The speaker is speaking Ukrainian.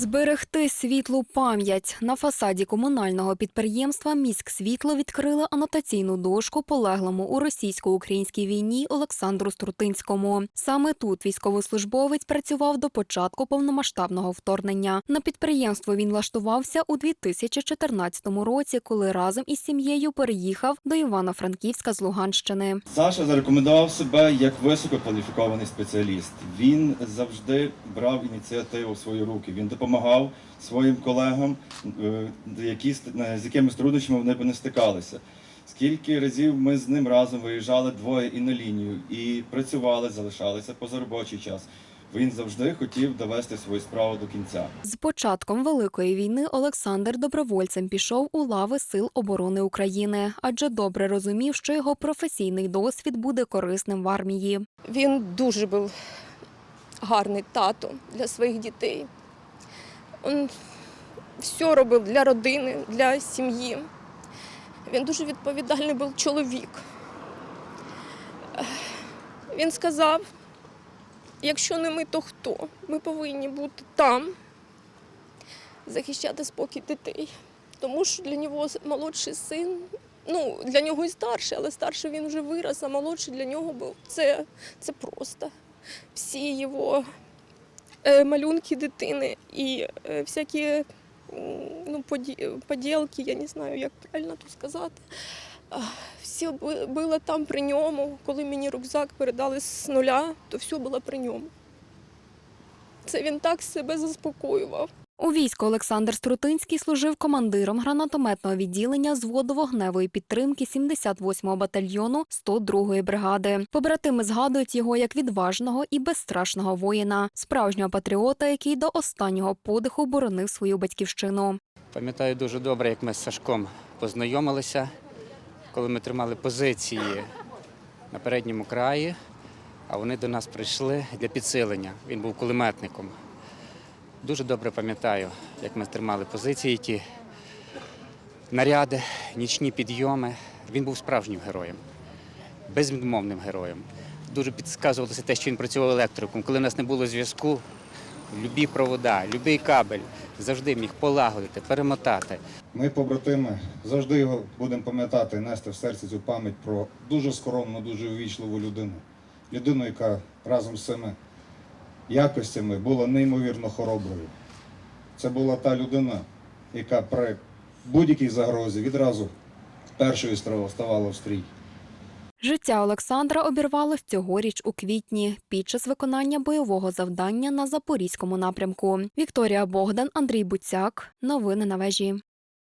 Зберегти світлу пам'ять на фасаді комунального підприємства «Міськсвітло» відкрили анотаційну дошку полеглому у російсько-українській війні Олександру Струтинському. Саме тут військовослужбовець працював до початку повномасштабного вторгнення. На підприємство він влаштувався у 2014 році, коли разом із сім'єю переїхав до Івано-Франківська з Луганщини. Саша зарекомендував себе як висококваліфікований спеціаліст. Він завжди брав ініціативу в свої руки. Він допомагав своїм колегам, е, які ст- з якими з труднощами вони б не стикалися. Скільки разів ми з ним разом виїжджали двоє і на лінію, і працювали, залишалися поза робочий час. Він завжди хотів довести свою справу до кінця. З початком Великої війни Олександр добровольцем пішов у лави Сил оборони України, адже добре розумів, що його професійний досвід буде корисним в армії. Він дуже був гарний тато для своїх дітей. Він все робив для родини, для сім'ї. Він дуже відповідальний був чоловік. Він сказав, якщо не ми, то хто? Ми повинні бути там, захищати спокій дітей. Тому що для нього молодший син, ну, для нього і старший, але старший він вже вирос, а молодший для нього був це, це просто. Всі його малюнки дитини і е, всякі ну, поділки, я не знаю, як правильно тут сказати. Все було там при ньому. Коли мені рюкзак передали з нуля, то все було при ньому. Це він так себе заспокоював. У війську Олександр Струтинський служив командиром гранатометного відділення зводу вогневої підтримки 78-го батальйону 102-ї бригади. Побратими згадують його як відважного і безстрашного воїна, справжнього патріота, який до останнього подиху боронив свою батьківщину. Пам'ятаю дуже добре, як ми з Сашком познайомилися, коли ми тримали позиції на передньому краї, а вони до нас прийшли для підсилення. Він був кулеметником. Дуже добре пам'ятаю, як ми тримали позиції, ті наряди, нічні підйоми. Він був справжнім героєм, безвідмовним героєм. Дуже підказувалося те, що він працював електриком. Коли в нас не було зв'язку, любі провода, любий кабель завжди міг полагодити, перемотати. Ми, побратими, завжди його будемо пам'ятати і нести в серці цю пам'ять про дуже скромну, дуже ввічливу людину. Людину, яка разом з цими якостями була неймовірно хороброю. Це була та людина, яка при будь-якій загрозі відразу першою ставала в стрій. Життя Олександра обірвалось цьогоріч у квітні під час виконання бойового завдання на запорізькому напрямку. Вікторія Богдан, Андрій Буцяк. Новини на вежі.